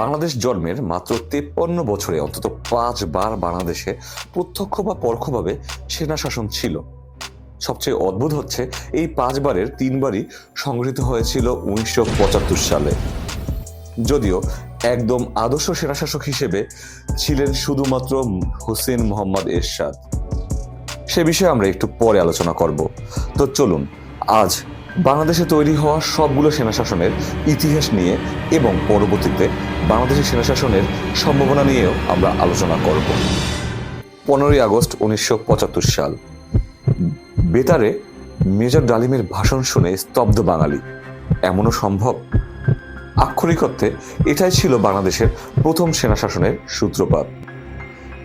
বাংলাদেশ জন্মের মাত্র তেপ্পান্ন বছরে অন্তত পাঁচবার বাংলাদেশে প্রত্যক্ষ বা পরোক্ষভাবে সেনা শাসন ছিল। সবচেয়ে অদ্ভুত হচ্ছে, এই পাঁচবারের তিনবারই সংগঠিত হয়েছিল উনিশশো পঁচাত্তর সালে। যদিও একদম আদর্শ সেনাশাসক হিসেবে ছিলেন শুধুমাত্র হোসেন মোহাম্মদ এরশাদ। সে বিষয়ে আমরা একটু পরে আলোচনা করব। তো চলুন, আজ বাংলাদেশে তৈরি হওয়া সবগুলো সেনাশাসনের ইতিহাস নিয়ে এবং পরবর্তীতে বাংলাদেশের সেনাশাসনের সম্ভাবনা নিয়েও আমরা আলোচনা করব। পনেরোই আগস্ট উনিশশো পঁচাত্তর সাল। বেতারে মেজর ডালিমের ভাষণ শুনে স্তব্ধ বাঙালি। এমনও সম্ভব? আক্ষরিক অর্থে এটাই ছিল বাংলাদেশের প্রথম সেনাশাসনের সূত্রপাত।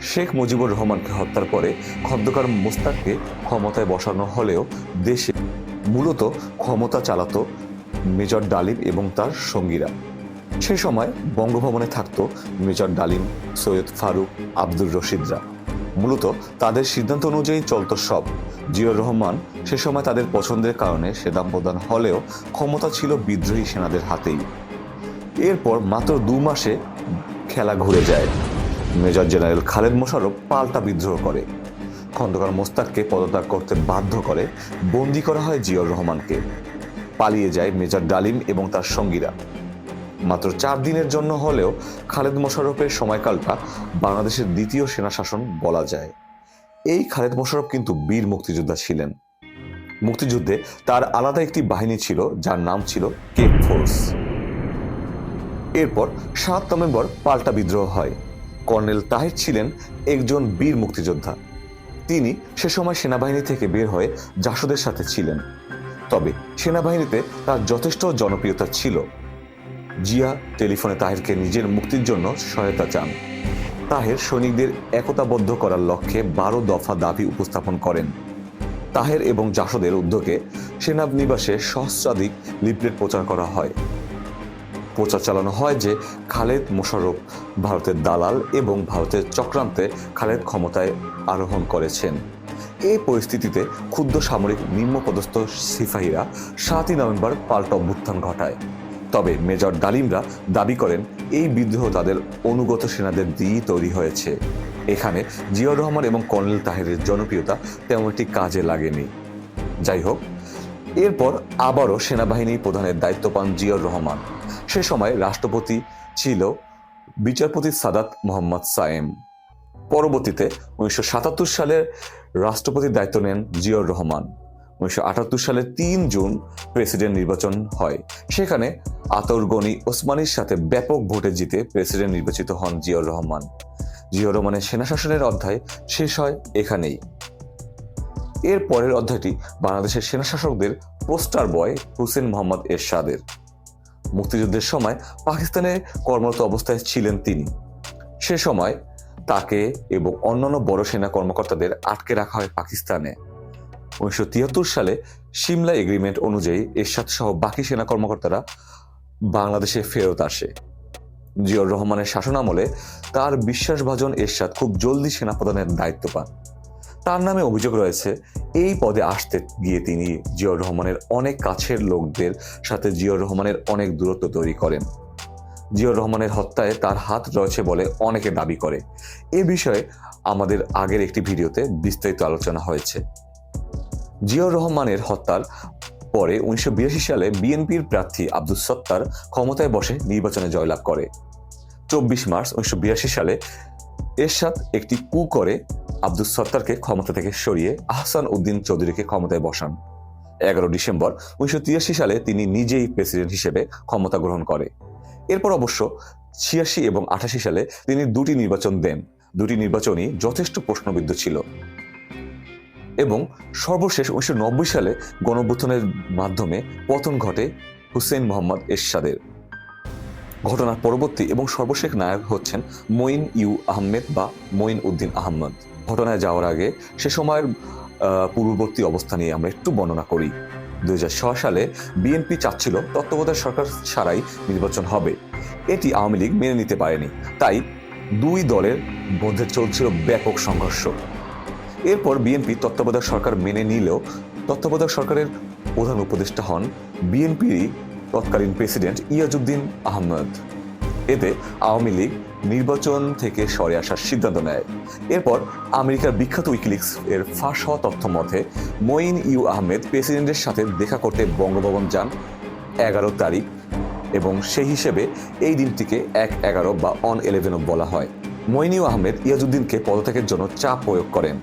শেখ মুজিবুর রহমানকে হত্যার পরে খন্দকার মোস্তাককে ক্ষমতায় বসানো হলেও দেশে মূলত ক্ষমতা চালাতো মেজর ডালিম এবং তার সঙ্গীরা। সে সময় বঙ্গভবনে থাকতো মেজর ডালিম, সৈয়দ ফারুক, আব্দুর রশিদরা। মূলত তাদের সিদ্ধান্ত অনুযায়ী চলত সব। জিয়র রহমান সে সময় তাদের পছন্দের কারণে সেদাম প্রদান হলেও ক্ষমতা ছিল বিদ্রোহী সেনাদের হাতেই। এরপর মাত্র দু মাসে খেলা ঘুরে যায়। মেজর জেনারেল খালেদ মোশারফ পাল্টা বিদ্রোহ করে। খন্দকার মোস্তাককে পদত্যাগ করতে বাধ্য করে বন্দি করা হয় জিয়র রহমানকে। পালিয়ে যায় মেজর ডালিম এবং তার সঙ্গীরা। মাত্র চার দিনের জন্য হলেও খালেদ মোশারফের সময়কালটা বাংলাদেশের দ্বিতীয় সেনা শাসন বলা যায়। এই খালেদ মোশারফ কিন্তু বীর মুক্তিযোদ্ধা ছিলেন। মুক্তিযুদ্ধে তার আলাদা একটি বাহিনী ছিল, যার নাম ছিল কেপ ফোর্স এরপর সাত নভেম্বর পাল্টা বিদ্রোহ হয়। কর্নেল তাহির ছিলেন একজন বীর মুক্তিযোদ্ধা। তিনি সে সময় সেনাবাহিনী থেকে বের হয়ে জাসদের সাথে ছিলেন। তবে সেনাবাহিনীতে তার যথেষ্ট জনপ্রিয়তা ছিল। জিয়া টেলিফোনে তাহেরকে নিজের মুক্তির জন্য সহায়তা চান। তাহের সৈনিকদের একতাবদ্ধ করার লক্ষ্যে বারো দফা দাবি উপস্থাপন করেন। তাহের এবং জাসদের উদ্যোগে সেনানিবাসে সহস্রাধিক লিফলেট প্রচার করা হয়। প্রচার চালানো হয় যে খালেদ মোশাররফ ভারতের দালাল এবং ভারতের চক্রান্তে খালেদ ক্ষমতায় আরোহণ করেছেন। এই পরিস্থিতিতে ক্ষুদ্র সামরিক নিম্নপদস্থ সিপাহীরা সাতই নভেম্বর পাল্টা অভ্যুত্থান ঘটায়। তবে মেজর ডালিমরা দাবি করেন, এই বিদ্রোহ তাদের অনুগত সেনাদের দিয়েই তৈরি হয়েছে। এখানে জিয়াউর রহমান এবং কর্নেল তাহেরের জনপ্রিয়তা তেমন একটি কাজে লাগেনি। যাই হোক, এরপর আবারও সেনাবাহিনী প্রধানের দায়িত্ব পান জিয়াউর রহমান। সে সময় রাষ্ট্রপতি ছিল বিচারপতি সাদাত মোহাম্মদ সায়েম। পরবর্তীতে উনিশশো সাতাত্তর সালে রাষ্ট্রপতির দায়িত্ব নেন জিয়াউর রহমান। উনিশশো আটাত্তর সালের তিন জুন প্রেসিডেন্ট নির্বাচন হয়। সেখানে আতর গনি ওসমানীর সাথে ব্যাপক ভোটে জিতে প্রেসিডেন্ট নির্বাচিত হন জিয়াউর রহমান। জিয়াউর রহমানের সেনা শাসনের অধ্যায় শেষ হয় এখানেই। এর পরের অধ্যায়টি বাংলাদেশের সেনা শাসকদের পোস্টার বয় হুসেন মোহাম্মদ এরশাদের। মুক্তিযুদ্ধের সময় পাকিস্তানে কর্মরত অবস্থায় ছিলেন তিনি। সে সময় তাকে এবং অন্যান্য বড় সেনা কর্মকর্তাদের আটকে রাখা হয় পাকিস্তানে। উনিশশো তিয়াত্তর সালে সিমলা এগ্রিমেন্ট অনুযায়ী এরশাদ সহ বাকি সেনা কর্মকর্তারা বাংলাদেশে ফেরত আসে। জিয়র রহমানের শাসনামলে তার বিশ্বাসভাজন এরশাদ খুব জলদি সেনাপ্রধানের দায়িত্ব পান। তার নামে অভিযোগ রয়েছে, এই পদে আসতে গিয়ে তিনি জিয়র রহমানের অনেক কাছের লোকদের সাথে জিয়র রহমানের অনেক দূরত্ব তৈরি করেন। জিয়র রহমানের হত্যায় তার হাত রয়েছে বলে অনেকে দাবি করে। এ বিষয়ে আমাদের আগের একটি ভিডিওতে বিস্তারিত আলোচনা হয়েছে। জিয়র রহমানের হত্যার পরে উনিশশো বিরাশি সালে বিএনপির প্রার্থী আব্দুল সত্তার ক্ষমতায় বসে নির্বাচনে জয়লাভ করে। চব্বিশ মার্চ উনিশশো বিরাশি সালে এরশাদ একটি কু করে আব্দুল সত্তারকে ক্ষমতা থেকে সরিয়ে আহসান উদ্দিন চৌধুরীকে ক্ষমতায় বসান। এগারো ডিসেম্বর উনিশশো তিরাশি সালে তিনি নিজেই প্রেসিডেন্ট হিসেবে ক্ষমতা গ্রহণ করে। এরপর অবশ্য ছিয়াশি এবং আঠাশি সালে তিনি দুটি নির্বাচন দেন। দুটি নির্বাচনই যথেষ্ট প্রশ্নবিদ্ধ ছিল। এবং সর্বশেষ উনিশশো নব্বই সালে গণঅভ্যুত্থানের মাধ্যমে পতন ঘটে হুসেন মোহাম্মদ এরশাদের। ঘটনার পরবর্তী এবং সর্বশেষ নায়ক হচ্ছেন মঈন ইউ আহমেদ বা মঈন উদ্দিন আহমদ। ঘটনায় যাওয়ার আগে সে সময়ের পূর্ববর্তী অবস্থা নিয়ে আমরা একটু বর্ণনা করি। দুই সালে বিএনপি চাচ্ছিল তত্ত্বাবধায়ক সরকার ছাড়াই নির্বাচন হবে। এটি আওয়ামী লীগ মেনে নিতে পারেনি। তাই দুই দলের মধ্যে চলছিল ব্যাপক সংঘর্ষ। এরপর বিএনপি তত্ত্বাবধায়ক সরকার মেনে নিলেও তত্ত্বাবধায়ক সরকারের প্রধান উপদেষ্টা হন বিএনপিরই তৎকালীন প্রেসিডেন্ট ইয়াজুদ্দিন আহমদ। এতে আওয়ামী লীগ নির্বাচন থেকে সরে আসার সিদ্ধান্ত নেয়। এরপর আমেরিকার বিখ্যাত উইকিলিক্স এর ফাঁস হওয়া তথ্য মতে, মঈন ইউ আহমেদ প্রেসিডেন্টের সাথে দেখা করতে বঙ্গভবন যান এগারো তারিখ এবং সেই হিসেবে এই দিনটিকে এক এগারো বা অন ইলেভেনও বলা হয়। মঈন ইউ আহমেদ ইয়াজুদ্দিনকে পদত্যাগের জন্য চাপ প্রয়োগ করেন।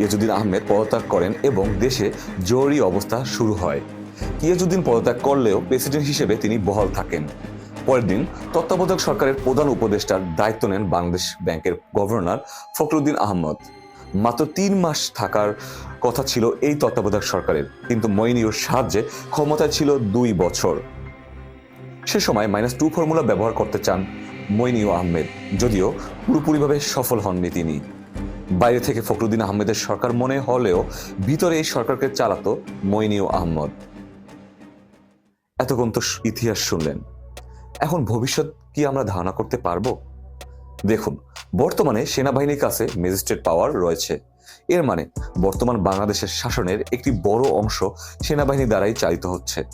ইয়াজুদ্দিন আহমেদ পদত্যাগ করেন এবং দেশে জরুরি অবস্থা শুরু হয়। ইয়াজুদ্দিন পদত্যাগ করলেও প্রেসিডেন্ট হিসেবে তিনি বহাল থাকেন। পরের দিন তত্ত্বাবধায়ক সরকারের প্রধান উপদেষ্টার দায়িত্ব নেন বাংলাদেশ ব্যাংকের গভর্নর ফখরুদ্দিন আহমদ। মাত্র তিন মাস থাকার কথা ছিল এই তত্ত্বাবধায়ক সরকারের, কিন্তু মইনিউর সাহায্যে ক্ষমতায় ছিল দুই বছর। সে সময় মাইনাস টু ফর্মুলা ব্যবহার করতে চান মইনিউ আহমেদ, যদিও পুরোপুরিভাবে সফল হননি তিনি। বাইরে থেকে ফখরুদ্দিন আহমেদের সরকার মনে হলেও ভিতরে এই সরকারকে চালাতো মইনিউ আহমদ। এতক্ষণ তো ইতিহাস শুনলেন। এখন ভবিষ্যৎ কি আমরা ধারণা করতে পারব? দেখুন, বর্তমানে সেনাবাহিনীর কাছে ম্যাজিস্ট্রেট পাওয়ার রয়েছে। এর মানে বর্তমান বাংলাদেশের শাসনের একটি বড় অংশ সেনাবাহিনী দ্বারাই চালিত হচ্ছে।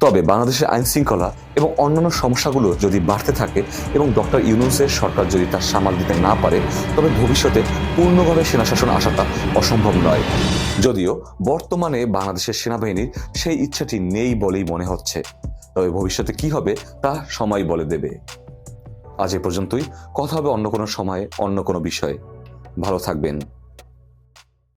তবে বাংলাদেশের আইন শৃঙ্খলা এবং অন্যান্য সমস্যাগুলো যদি বাড়তে থাকে এবং ডক্টর ইউনুসের সরকার যদি তার সামাল দিতে না পারে, তবে ভবিষ্যতে পূর্ণভাবে সেনা শাসন আসাটা অসম্ভব নয়। যদিও বর্তমানে বাংলাদেশের সেনাবাহিনীর সেই ইচ্ছাটি নেই বলেই মনে হচ্ছে। তবে ভবিষ্যতে কি হবে তা সময় বলে দেবে। আজ এ পর্যন্তই। কথা হবে অন্য কোনো সময়ে, অন্য কোনো বিষয়ে। ভালো থাকবেন।